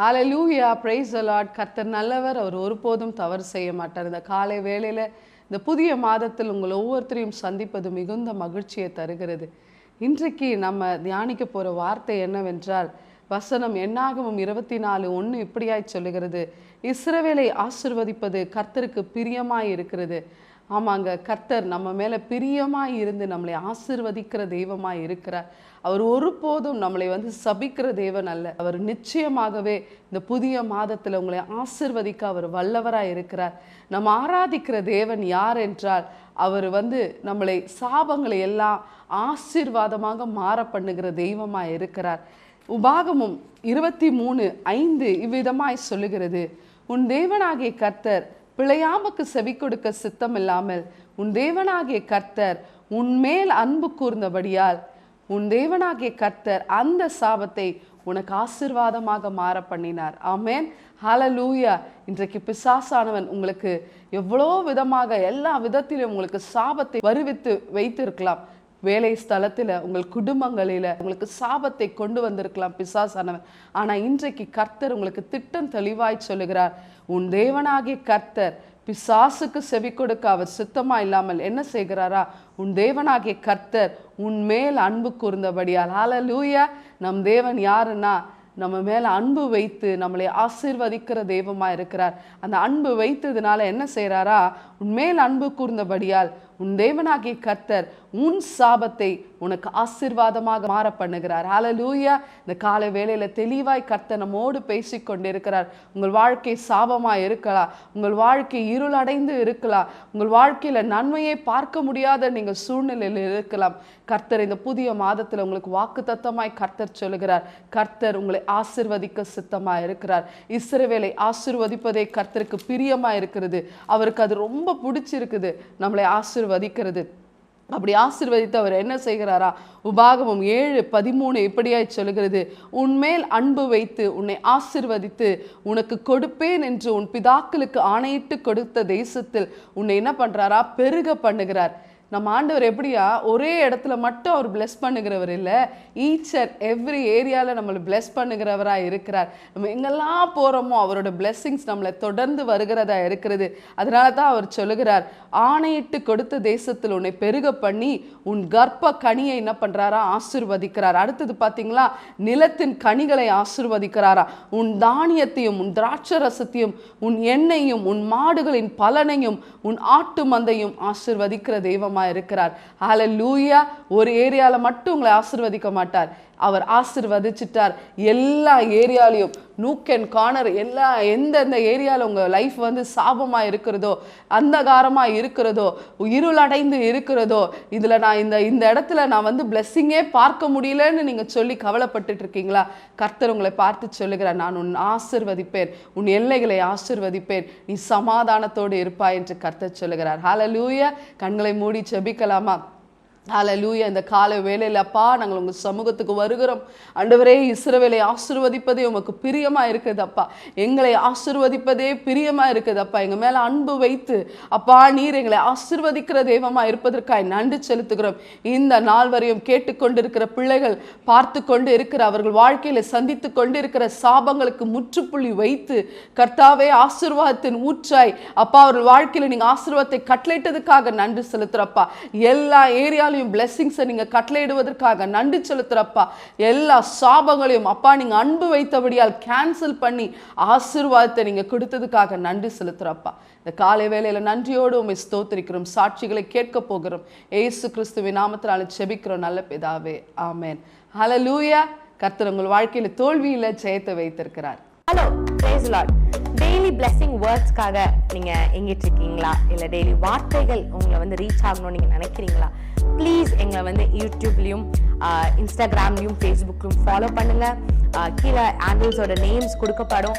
Hallelujah praise allot கர்த்தர் நல்லவர் அவர் ஒருபோதும் தவறு செய்ய மாட்டார். இந்த காலை வேளையில் இந்த புதிய மாதத்தில் உங்கள் ஒவ்வொருத்தரையும் சந்திப்பது மிகுந்த மகிழ்ச்சியை தருகிறது. இன்றைக்கு நம்ம தியானிக்க போகிற வார்த்தை என்னவென்றால் வசனம் என்னாகவும் இருபத்தி நாலு ஒன்று இப்படியாய் சொல்லுகிறது. இஸ்ரவேலை ஆசிர்வதிப்பது கர்த்தருக்கு பிரியமாய் இருக்கிறது. ஆமாங்க கர்த்தர் நம்ம மேலே பிரியமாக இருந்து நம்மளை ஆசிர்வதிக்கிற தெய்வமாக இருக்கிறார். அவர் ஒருபோதும் நம்மளை வந்து சபிக்கிற தேவன் அல்ல. அவர் நிச்சயமாகவே இந்த புதிய மாதத்தில் உங்களை ஆசிர்வதிக்க அவர் வல்லவராக இருக்கிறார். நம்ம ஆராதிக்கிற தேவன் யார் என்றால் அவர் வந்து நம்மளை சாபங்களை எல்லாம் ஆசீர்வாதமாக மாற பண்ணுகிற தெய்வமாக இருக்கிறார். உபாகமும் இருபத்தி மூணு ஐந்து இவ்விதமாய் சொல்லுகிறது. உன் தேவனாகிய கர்த்தர் பிழையாமக்கு செவி கொடுக்க சித்தம் இல்லாமல் உன் தேவனாகிய கர்த்தர் உன்மேல் அன்பு கூர்ந்தபடியால் உன் தேவனாகிய கர்த்தர் அந்த சாபத்தை உனக்கு ஆசிர்வாதமாக மாற பண்ணினார். ஆமேன். ஹalleluya. இன்றைக்கு பிசாசானவன் உங்களுக்கு எவ்வளோ விதமாக எல்லா விதத்திலும் உங்களுக்கு சாபத்தை வருவித்து வைத்திருக்கலாம். வேலை ஸ்தலத்தில் உங்கள் குடும்பங்களில் உங்களுக்கு சாபத்தை கொண்டு வந்திருக்கலாம் பிசாசானவன். ஆனால் இன்றைக்கு கர்த்தர் உங்களுக்கு திட்டம் தெளிவாய் சொல்லுகிறார். உன் தேவனாகிய கர்த்தர் பிசாசுக்கு செவி கொடுக்க அவர் சித்தமா இல்லாமல் என்ன செய்கிறாரா? உன் தேவனாகிய கர்த்தர் உன் மேல் அன்பு கூர்ந்தபடியால். ஹalleluya நம் தேவன் யாருன்னா நம்ம மேல அன்பு வைத்து நம்மளை ஆசீர்வதிக்கிற தெய்வமா இருக்கிறார். அந்த அன்பு வைத்ததுனால என்ன செய்கிறாரா உன் மேல் அன்பு கூர்ந்தபடியால் உன் தேவனாகிய கர்த்தர் உன் சாபத்தை உனக்கு ஆசீர்வாதமாக மாற பண்ணுகிறார் ஹalleluya இந்த காலை வேலையில் தெளிவாய் கர்த்தர் நம்மோடு பேசிக் கொண்டிருக்கிறார் உங்கள் வாழ்க்கை சாபமாக இருக்கலாம். உங்கள் வாழ்க்கை இருளடைந்து இருக்கலாம். உங்கள் வாழ்க்கையில் நன்மையை பார்க்க முடியாத நீங்கள் சூழ்நிலையில் இருக்கலாம். கர்த்தர் இந்த புதிய மாதத்தில் உங்களுக்கு வாக்குத்தத்தமாய் கர்த்தர் சொல்லுகிறார். கர்த்தர் உங்களை ஆசிர்வதிக்க சித்தமாக இருக்கிறார். இஸ்ரவேலை ஆசிர்வதிப்பதே கர்த்தருக்கு பிரியமாக இருக்கிறது. அவருக்கு அது ரொம்ப பிடிச்சிருக்குது. நம்மளை ஆசிர்வதிக்கிறது. அப்படி ஆசிர்வதித்து அவர் என்ன செய்கிறாரா? உபாகமம் ஏழு பதிமூணு இப்படியாய் சொல்லுகிறது? உன்மேல் அன்பு வைத்து உன்னை ஆசிர்வதித்து உனக்கு கொடுப்பேன் என்று உன் பிதாக்களுக்கு ஆணையிட்டு கொடுத்த தேசத்தில் உன்னை என்ன பண்றாரா? பெருக பண்ணுகிறார். நம்ம ஆண்டவர் எப்படியா? ஒரே இடத்துல மட்டும் அவர் பிளெஸ் பண்ணுகிறவர் இல்லை. ஈச் அண்ட் எவ்ரி ஏரியாவில் நம்மளை பிளெஸ் பண்ணுகிறவராக இருக்கிறார். நம்ம எங்கெல்லாம் போகிறோமோ அவரோட பிளெஸ்ஸிங்ஸ் நம்மளை தொடர்ந்து வருகிறதா இருக்கிறது. அதனால தான் அவர் சொல்லுகிறார் ஆணையிட்டு கொடுத்த தேசத்தில் உன்னை பெருக பண்ணி உன் கர்ப்ப கனியை என்ன பண்ணுறாரா ஆசிர்வதிக்கிறார். அடுத்தது பார்த்தீங்களா நிலத்தின் கனிகளை ஆசிர்வதிக்கிறாரா? உன் தானியத்தையும் உன் திராட்சை ரசத்தையும் உன் எண்ணெயும் உன் மாடுகளின் பலனையும் உன் ஆட்டு மந்தையும் ஆசிர்வதிக்கிற தெய்வம் இருக்கிறார். ஹalleluya ஒரு ஏரியால மட்டும் உங்களை ஆசிர்வதிக்க மாட்டார். அவர் ஆசிர்வதிச்சிட்டார். எல்லா ஏரியாலையும் நூக் அண்ட் கார்னர் எல்லா எந்தெந்த ஏரியாவில் உங்கள் லைஃப் வந்து சாபமாக இருக்கிறதோ அந்தகாரமாக இருக்கிறதோ இருளடைந்து இருக்கிறதோ இதில் நான் இந்த இந்த இடத்துல நான் வந்து பிளெஸ்ஸிங்கே பார்க்க முடியலன்னு நீங்கள் சொல்லி கவலைப்பட்டுட்டு இருக்கீங்களா? கர்த்தர் உங்களை பார்த்து சொல்லுகிறார் நான் உன் ஆசிர்வதிப்பேன் உன் எல்லைகளை ஆசிர்வதிப்பேன் நீ சமாதானத்தோடு இருப்பாய் என்று கர்த்தர் சொல்லுகிறார். ஹalleluya கண்களை மூடி செபிக்கலாமா ஹalleluya. இந்த காலை வேலையிலப்பா நாங்கள் உங்கள் சமூகத்துக்கு வருகிறோம். அண்டவரே இஸ்ரவேலை ஆசிர்வதிப்பதே உமக்கு பிரியமா இருக்குது அப்பா. எங்களை ஆசிர்வதிப்பதே பிரியமா இருக்குது அப்பா. எங்க மேல அன்பு வைத்து அப்பா நீர் எங்களை ஆசிர்வதிக்கிற தெய்வமா இருப்பதற்காய் நன்றி செலுத்துகிறோம். இந்த நாள் வரையும் கேட்டுக்கொண்டிருக்கிற பிள்ளைகள் பார்த்து கொண்டு இருக்கிற அவர்கள் வாழ்க்கையில சந்தித்து கொண்டு இருக்கிற சாபங்களுக்கு முற்றுப்புள்ளி வைத்து கர்த்தாவே ஆசீர்வாதத்தின் ஊற்றாய் அப்பா அவர்கள் வாழ்க்கையில நீங்க ஆசிர்வாதத்தை கட்டளையிட்டதுக்காக நன்றி செலுத்துறப்பா. எல்லா ஏரியாலையும் ஆசீர்வாதங்களையும் பிளெஸ்ஸிங்ஸை நீங்கள் கட்டளையிடுவதற்காக நன்றி செலுத்துகிறப்பா எல்லா சாபங்களையும் அப்பா நீங்கள் அன்பு வைத்தபடியால் கேன்சல் பண்ணி ஆசீர்வாதத்தை நீங்கள் கொடுத்ததுக்காக நன்றி செலுத்துகிறப்பா இந்த காலை வேலையில் நன்றியோடு உண்மை ஸ்தோத்திரிக்கிறோம். சாட்சிகளை கேட்க போகிறோம். ஏசு கிறிஸ்துவின் நாமத்தினால செபிக்கிறோம். நல்ல பிதாவே. ஆமேன். ஹலோ லூயா கர்த்தர் உங்கள் வாழ்க்கையில் தோல்வியில் ஜெயத்தை வைத்திருக்கிறார். ஹலோ பிரேஸ் டெய்லி பிளெஸிங் வேர்ட்ஸ்க்காக நீங்க எங்கிட்டு இருக்கீங்களா இல்ல டெய்லி வார்த்தைகள் உங்களை வந்து ரீச் ஆகணும்னு நீங்க நினைக்கிறீங்களா? ப்ளீஸ் எங்களை வந்து யூடியூப்லயும் இன்ஸ்டாகிராம்லயும் ஃபேஸ்புக்லையும் ஃபாலோ பண்ணுங்கள் ஆஹ் கீழே ஆண்டில்ஸோட நேம்ஸ் கொடுக்கப்படும்.